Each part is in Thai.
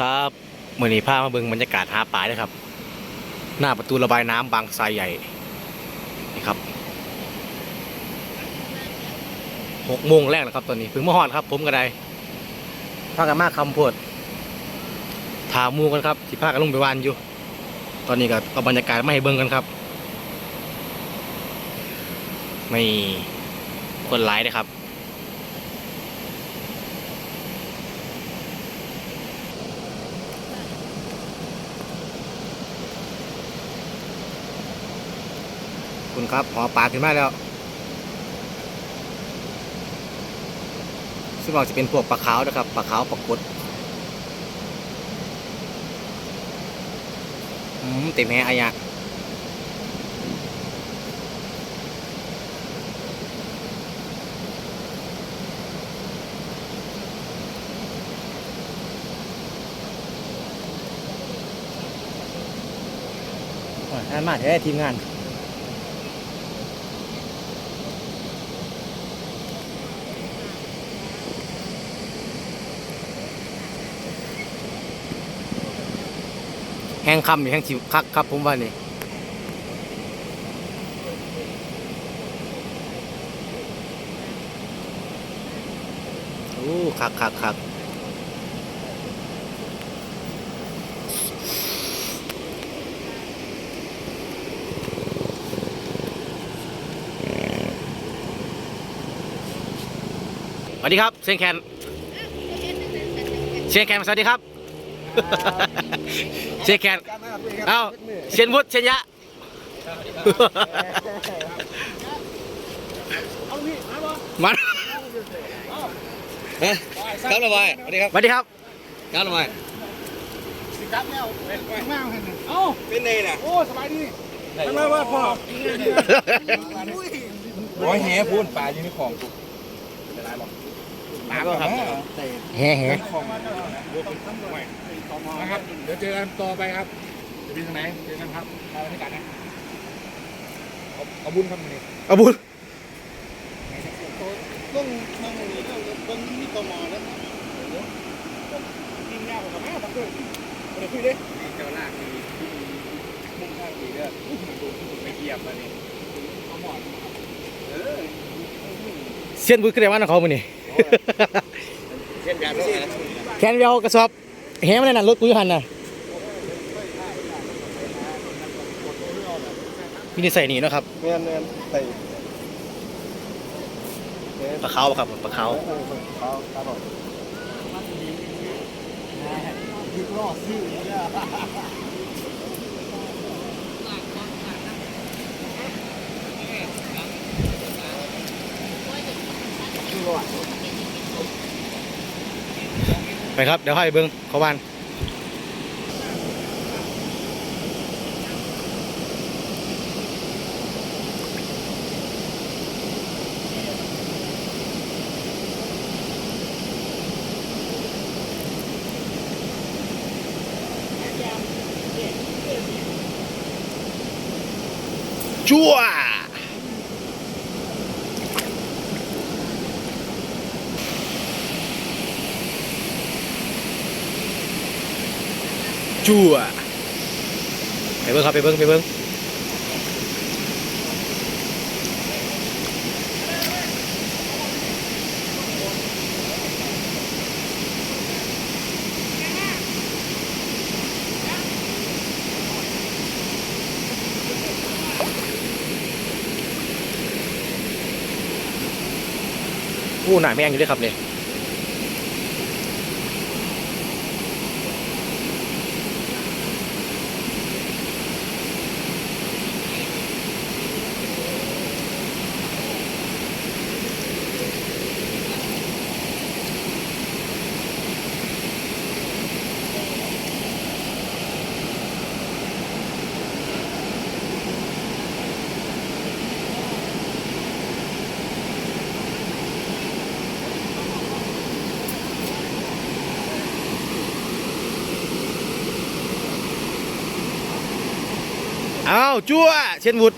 ครับเมื่อนี้พามาเบิ่งบรรยากาศหาปลาเลยครับ หน้าประตูระบายน้ำบางทรายใหญ่นี่ครับหกโมงแรกนะครับตอนนี้เพิ่งมาฮอดครับ ผมก็ได้พากันมากคำพูดถามมูกันครับสิพากันลงไปวานอยู่ ตอนนี้ก็เอาบรรยากาศมาให้เบิ่งกันครับ ไม่คนร้ายนะครับ ครับหอปลาขึ้นมาแล้วซึ่งบอกจะเป็นพวกปลาขาวนะครับปลาขาวปลากดอืมเต็มแฮอายะงานมาแท้ทีมงาน ห้งคำนี่แห้งชิวคักครับผมว่านี่โอ้คักคักคักสวัสดีครับเชียงแคนเชียงแคนสวัสดีครับ เชียงแคนเอ้าเชียนวุฒิเชียนยะมันครับระบายสวัสดีครับสวัสดีครับครับระบายครับแล้วเป็นมากเห็นเอ้าเป็นไงน่ะโอ้สบายดีทำไมว่าพ่อร้อยแหพูนปลาอยู่ในของปลาก็ครับแฮ่แฮ่นะครับ เดี๋ยวเจอกันต่อไปครับจะเป็นทางไหนเจอกันครับไปบรรยากาศนะเอาเอาบุญครับวันนี้อาบุญต้องนั่งนี่ต้องต้องมีตมอแล้วกินยาผมกับแม่ต้องคุยเดี๋ยวคุยดิเจ้าลากมีมุ่งข้างมีเด้อไปเหยียบมาเนี่ยเอาหมอนเออเชียนบุญขึ้นได้มาของเขามือนี่เช่นกันด้วยนะแคนเวียวกระสอบ แฮ่มาในนั้นรถกูอยู่หันน่ะพี่นี่ใส่หนีเนาะครับเงี้ยเงี้ยใส่ปลาขาวครับปลาขาวเขาตาบอด ไปครับ เดี๋ยวให้เบิ้งเขาบ้านจั่ว จั่วไปเบิ้งครับไปเบิ้งไปเบิ้งผู้หนาแม่งอยู่ด้วยครับเนี่ย อ้าวจั่วเช่นวุฒ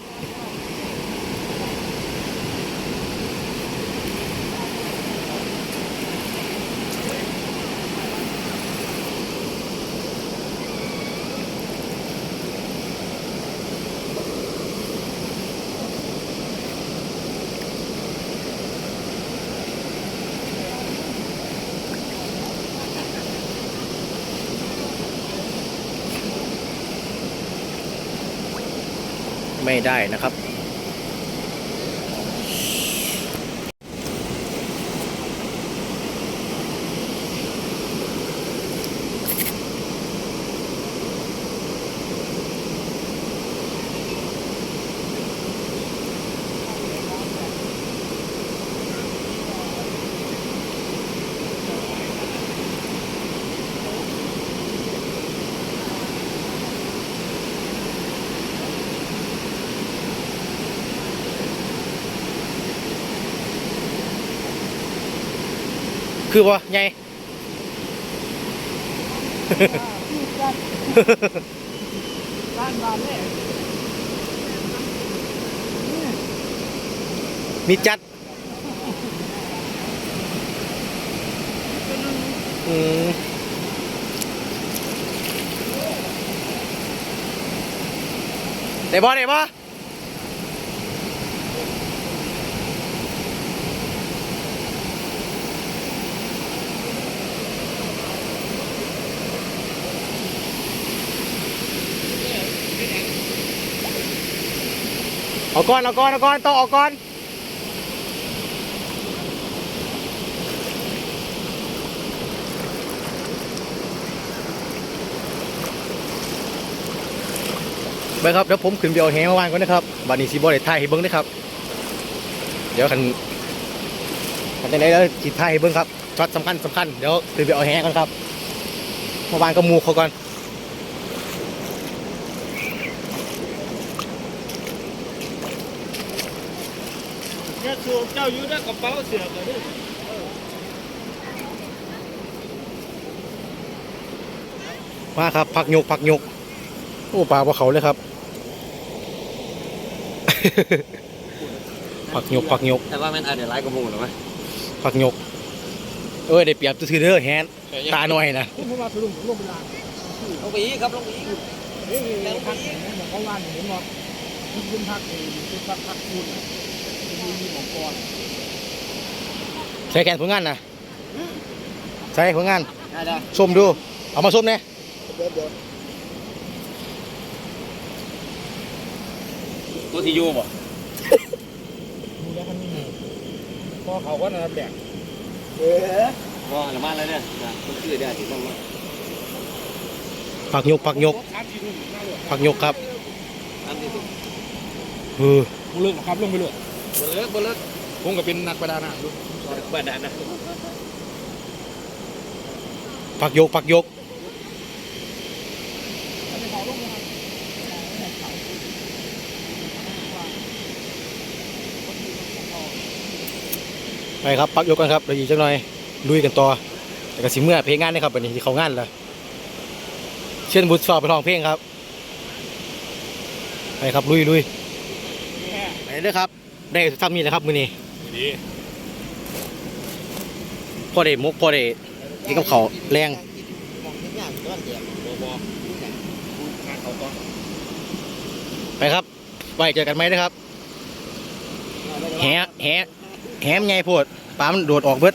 ไม่ได้นะครับ คือว่าไงร้านร้านเนี่ยมีจัด อืมได้บ่ได้บ่ เอาก่อนเอาก่อนเอาก่อนต้องเอาก่อนไปครับเดี๋ยวผมขึ้นไปเอาแหมาวางก่อนนะครับบัดนี้สิบ่ได้ถ่ายให้เบิ่งนะครับ เดี๋ยวคันคันจังไดแล้วสิถ่ายให้เบิ่งครับช็อตสำคัญสำคัญเดี๋ยวขึ้นไปเอาแหก่อนครับมาวางกับหมูเขาก่อน เนี่ย สูบเจ้าอยู่ได้กระเป๋าเสือกเลยมาครับผักยกผักยกโอ้ปลาบ่เขาเลยครับ ผักยกผักยกแต่ว่ามันอาจจะร้ายกว่าหมูหรือไหมผักยก เอ้ยได้เปรียบซื่อๆเด้อแฮนตาหน่อยนะผมมาไปลุงผมลงไปลางลงไปอีกครับลงไปอีกเฮ้ยพักอย่างนี้บอกเขาว่านเห็นบอกขึ้นพักเองขึ้นพักพักคุณมีมีหมอกร ใช้แกนผลงานนะใช้ผลงานได้ได้ส้มดู เอามาส้มเนี่ยเดี๋ยวเดี๋ยวตัวที่อยู่บ่ดูแล้วมันมีหมูพอเขาก็น่าแบกว่าละมาแล้วเนี่ยนะคนชื่อได้ที่ต้องมาผักยกผักยกคัดที่นู่นน่าเลยผักยกครับอันนี้ตัวเออบุเลิกครับลงไปเลยบนเลิกบนเลิกผมก็เป็นนักประดาน้ำดูบ้า นนั้นนะผักยกผักยก ไปครับปักยกกันครับเดี๋ยวอีกจักหน่อยลุยกันต่อแต่ก็สิเมื่อเพลงงานนะครับวันนี้ที่เขางานแล้วเช่นบุตรสอบไปร้องเพลงครับ ไปครับลุยลุยไปเด้อครับ ได้ทำนี่นะครับมือนี้ ดี พอได้มุกพอได้กินกับเขาแรงไปครับไว้เจอกันไหมนะครับแหแหแหมไงพูดปามโดดออกเบิด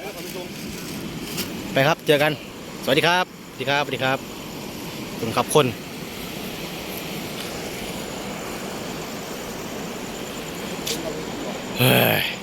ไปครับเจอกัน สวัสดีครับ สวัสดีครับ สวัสดีครับคุณขับคนเฮ้ย